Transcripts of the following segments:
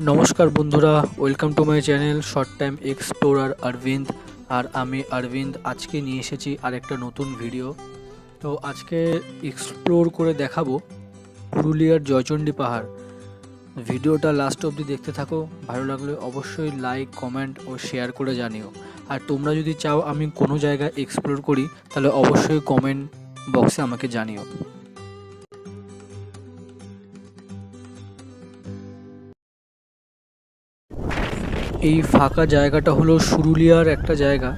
নমস্কার বন্ধুরা welcome to my channel short time explorer Arabinda আর আমি অরবিন্দ আজকে নিয়ে এসেছি আরেকটা নতুন ভিডিও তো আজকে এক্সপ্লোর করে দেখাবো পুরুলিয়ার জয়চণ্ডী পাহাড়। ভিডিওটা লাস্ট অবধি দেখতে থাকো, ভালো লাগলে অবশ্যই লাইক কমেন্ট ও শেয়ার করে জানিও। আর তোমরা যদি চাও আমি কোনো জায়গায় এক্সপ্লোর করি, তাহলে অবশ্যই কমেন্ট বক্সে আমাকে জানিও। এই ফাঁকা জায়গাটা হলো সুরুলিয়ার একটা জায়গা।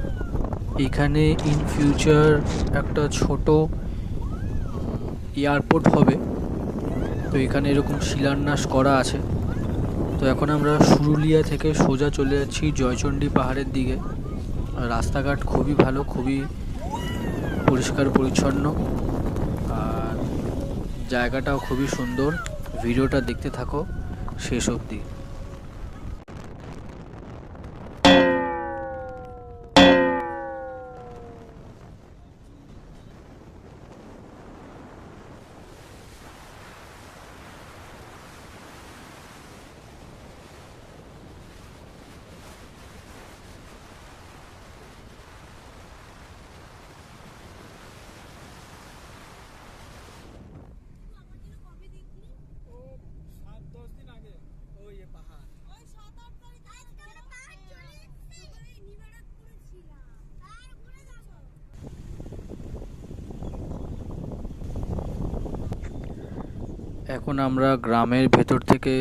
এখানে ইন ফিউচার একটা ছোট এয়ারপোর্ট হবে। তো এখানে এরকম শিলান্যাস করা আছে। তো এখন আমরা সুরুলিয়া থেকে সোজা চলে যাচ্ছি জয়চণ্ডী পাহাড়ের দিকে। রাস্তাঘাট খুবই ভালো, খুবই পরিষ্কার, পরিচ্ছন্ন। আর জায়গাটাও খুবই সুন্দর। ভিডিওটা দেখতে থাকো শেষ অবধি ওই সাত আট তারিখ আজকে আমরা পাহাড় চলে এসেছি ওই নিবারকপুরে ছিলাম আর ঘুরে যাব এখন আমরা গ্রামের ভেতর থেকে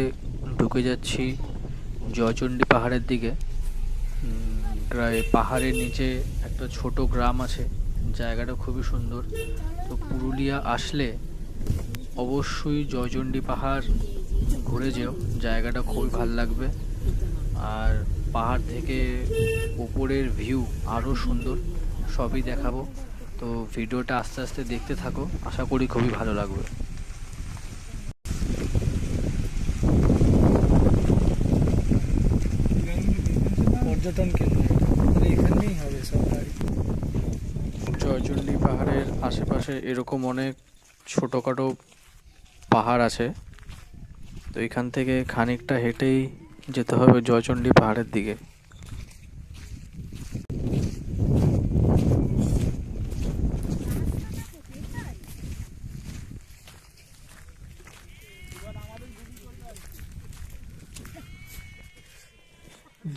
ঢুকে যাচ্ছি জয়চণ্ডী পাহাড়ের দিকে। পাহাড়ের নিচে একটা ছোট গ্রাম আছে, জায়গাটা খুবই সুন্দর। তো পুরুলিয়া আসলে অবশ্যই জয়চণ্ডী পাহাড় ঘুরে যেও, জায়গাটা খুবই ভালো লাগবে। আর পাহাড় থেকে উপরের ভিউ আরও সুন্দর, সবই দেখাবো। তো ভিডিওটা আস্তে আস্তে দেখতে থাকো, আশা করি খুবই ভালো লাগবে। পর্যটন কেন্দ্র এখানেই হবে সব গাড়ি পাহাড়ের আশেপাশে এরকম অনেক ছোটোখাটো পাহাড় আছে। তো এখান থেকে খানিকটা হেঁটেই যেতে হবে জয়চণ্ডী পাহাড়ের দিকে।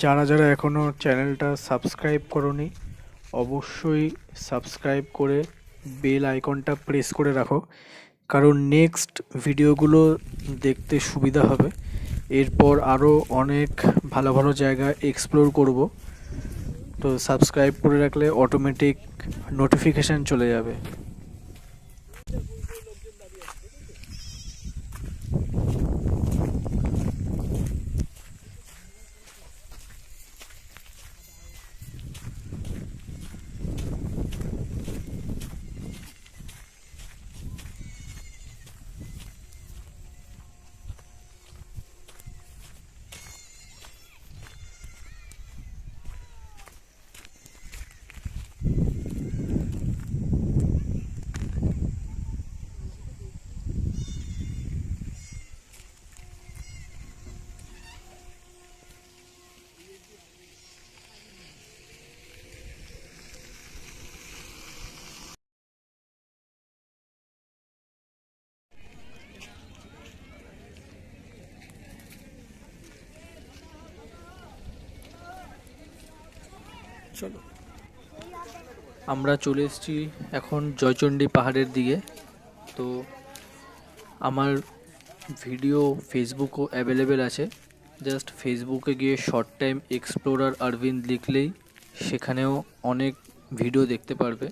যারা যারা এখনও চ্যানেলটা সাবস্ক্রাইব করনি, অবশ্যই সাবস্ক্রাইব করে বেল আইকনটা প্রেস করে রাখো। কারণ নেক্সট ভিডিওগুলো দেখতে সুবিধা হবে। এরপর আরও অনেক ভালো ভালো জায়গা এক্সপ্লোর করব। তো সাবস্ক্রাইব করে রাখলে অটোমেটিক নোটিফিকেশান চলে যাবে। চলো। আমরা চলে এসেছি এখন জয়চণ্ডী পাহাড়ের দিকে। তো আমার ভিডিও ফেসবুকও অ্যাভেলেবেল আছে। জাস্ট ফেসবুকে গিয়ে শর্ট টাইম এক্সপ্লোরার অরবিন্দ লিখলেই সেখানেও অনেক ভিডিও দেখতে পারবে।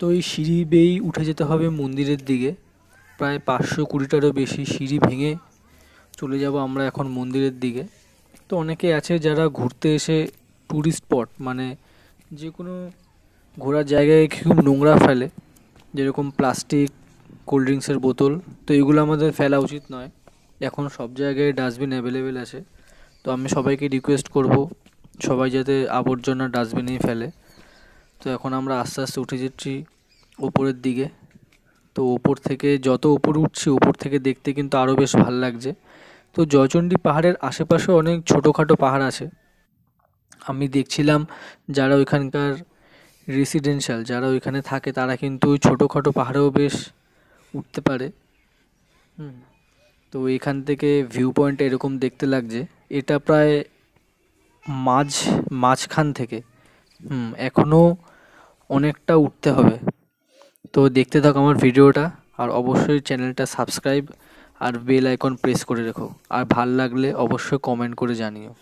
তো এই সিঁড়ি বেয়েই উঠে যেতে হবে মন্দিরের দিকে। প্রায় পাঁচশো কুড়িটারও বেশি সিঁড়ি ভেঙে চলে যাব আমরা এখন মন্দিরের দিকে। তো অনেকে আছে যারা ঘুরতে এসে ট্যুরিস্ট স্পট মানে যে কোনো ঘোরার জায়গায় খুব নোংরা ফেলে, যেরকম প্লাস্টিক কোল্ড ড্রিঙ্কসের বোতল, তো এগুলো আমাদের ফেলা উচিত নয়। এখন সব জায়গায় ডাস্টবিন অ্যাভেলেবেল আছে, তো আমি সবাইকে রিকোয়েস্ট করব সবাই যাতে আবর্জনা ডাস্টবিনেই ফেলে। তো এখন আমরা আস্তে আস্তে উঠে যাচ্ছি ওপরের দিকে। তো ওপর থেকে যত ওপরে উঠছি, ওপর থেকে দেখতে কিন্তু আরও বেশ ভালো লাগছে। তো জয়চণ্ডী পাহাড়ের আশেপাশে অনেক ছোটোখাটো পাহাড় আছে আমি দেখছিলাম যারা ওইখানকার রেসিডেন্সিয়াল যারা ওইখানে থাকে তারা কিন্তু ওই ছোটোখাটো পাহাড়েও বেশ উঠতে পারে। হুম। তো এখান থেকে ভিউ পয়েন্ট এরকম দেখতে লাগছে। এটা প্রায় মাঝ, মাঝখান থেকে। হুম এখনও অনেকটা উঠতে হবে। তো দেখতে থাকো আমার ভিডিওটা আর অবশ্যই চ্যানেলটা সাবস্ক্রাইব আর বেল আইকন প্রেস করে রেখো। আর ভালো লাগলে অবশ্যই কমেন্ট করে জানিও।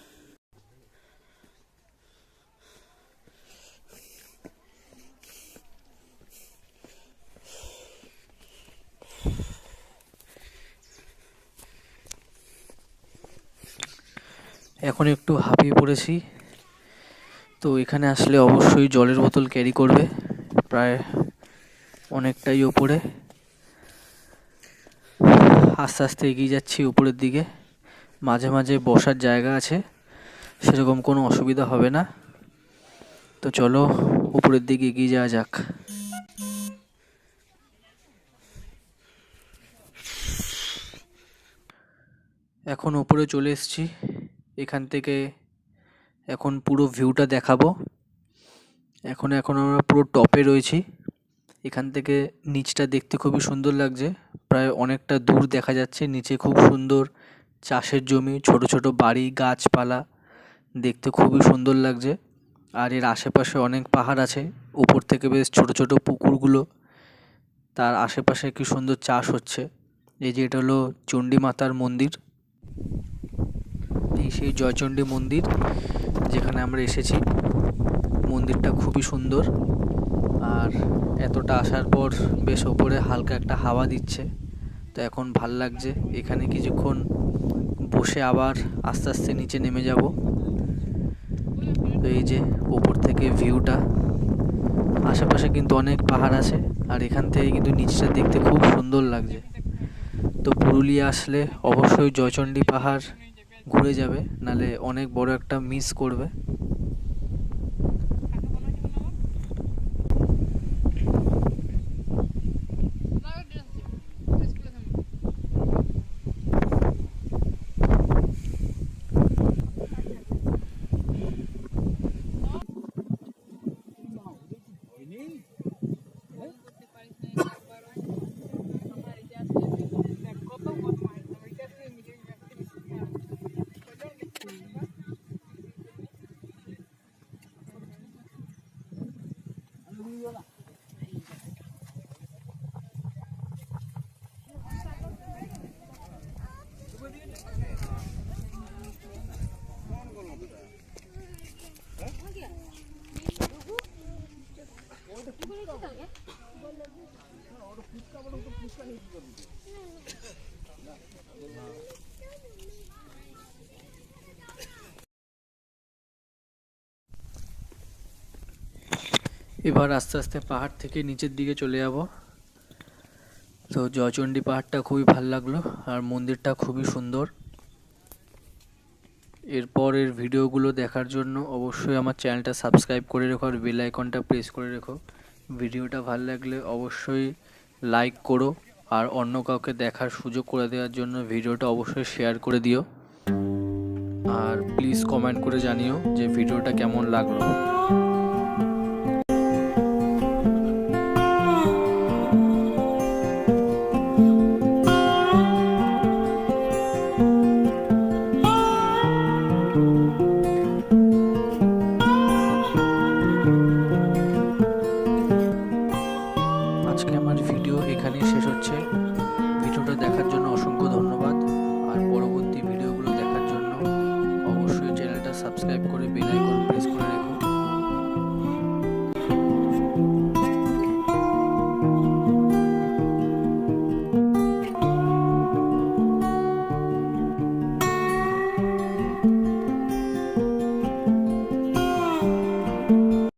এখন একটু হাঁপিয়ে পড়েছি। তো এখানে আসলে অবশ্যই জলের বোতল ক্যারি করবে, প্রায় অনেকটাই ওপরে। আস্তে আস্তে এগিয়ে যাচ্ছি উপরের দিকে। মাঝে মাঝে বসার জায়গা আছে, সেরকম কোনো অসুবিধা হবে না। তো চলো উপরের দিকে এগিয়ে যাওয়া যাক। এখন উপরে চলে এসেছি। এখান থেকে এখন পুরো ভিউটা দেখাবো। এখন এখন আমরা পুরো টপে রয়েছি। এখান থেকে নিচটা দেখতে খুবই সুন্দর লাগছে। প্রায় অনেকটা দূর দেখা যাচ্ছে। নিচে খুব সুন্দর চাষের জমি, ছোট ছোট বাড়ি, গাছপালা। দেখতে খুবই সুন্দর লাগছে। আর এর আশেপাশে অনেক পাহাড় আছে। উপর থেকে বেশ ছোট ছোট পুকুরগুলো। তার আশেপাশে কি সুন্দর চাষ হচ্ছে। এই যে এটা হলো চণ্ডী মাতার মন্দির। এই সেই জয়চণ্ডী মন্দির, যেখানে আমরা এসেছি। মন্দিরটা খুবই সুন্দর। আর এতটা আসার পর বেশ ওপরে হালকা একটা হাওয়া দিচ্ছে। তো এখন ভালো লাগছে। এখানে কিছুক্ষণ বসে আবার আস্তে আস্তে নিচে নেমে যাব। তো এই যে ওপর থেকে ভিউটা। আশেপাশে কিন্তু অনেক পাহাড় আছে। আর এখান থেকে কিন্তু নিচটা দেখতে খুব সুন্দর লাগছে। তো পুরুলিয়া আসলে অবশ্যই জয়চণ্ডী পাহাড় ঘুরে যাবে নাহলে অনেক বড় একটা মিস করবে। এবার আস্তে আস্তে পাহাড় থেকে নিচের দিকে চলে যাব। তো জয়চণ্ডী পাহাড়টা খুবই ভালো লাগল আর মন্দিরটা খুবই সুন্দর। এরপর এর ভিডিওগুলো দেখার জন্য অবশ্যই আমার চ্যানেলটা সাবস্ক্রাইব করে রেখো আর বেল আইকনটা প্রেস করে রেখো। ভিডিওটা ভালো লাগলে অবশ্যই লাইক করো আর অন্য কাউকে দেখার সুযোগ করে দেওয়ার জন্য ভিডিওটা অবশ্যই শেয়ার করে দিও। আর প্লিজ কমেন্ট করে জানিও যে ভিডিওটা কেমন লাগল। de golpes con la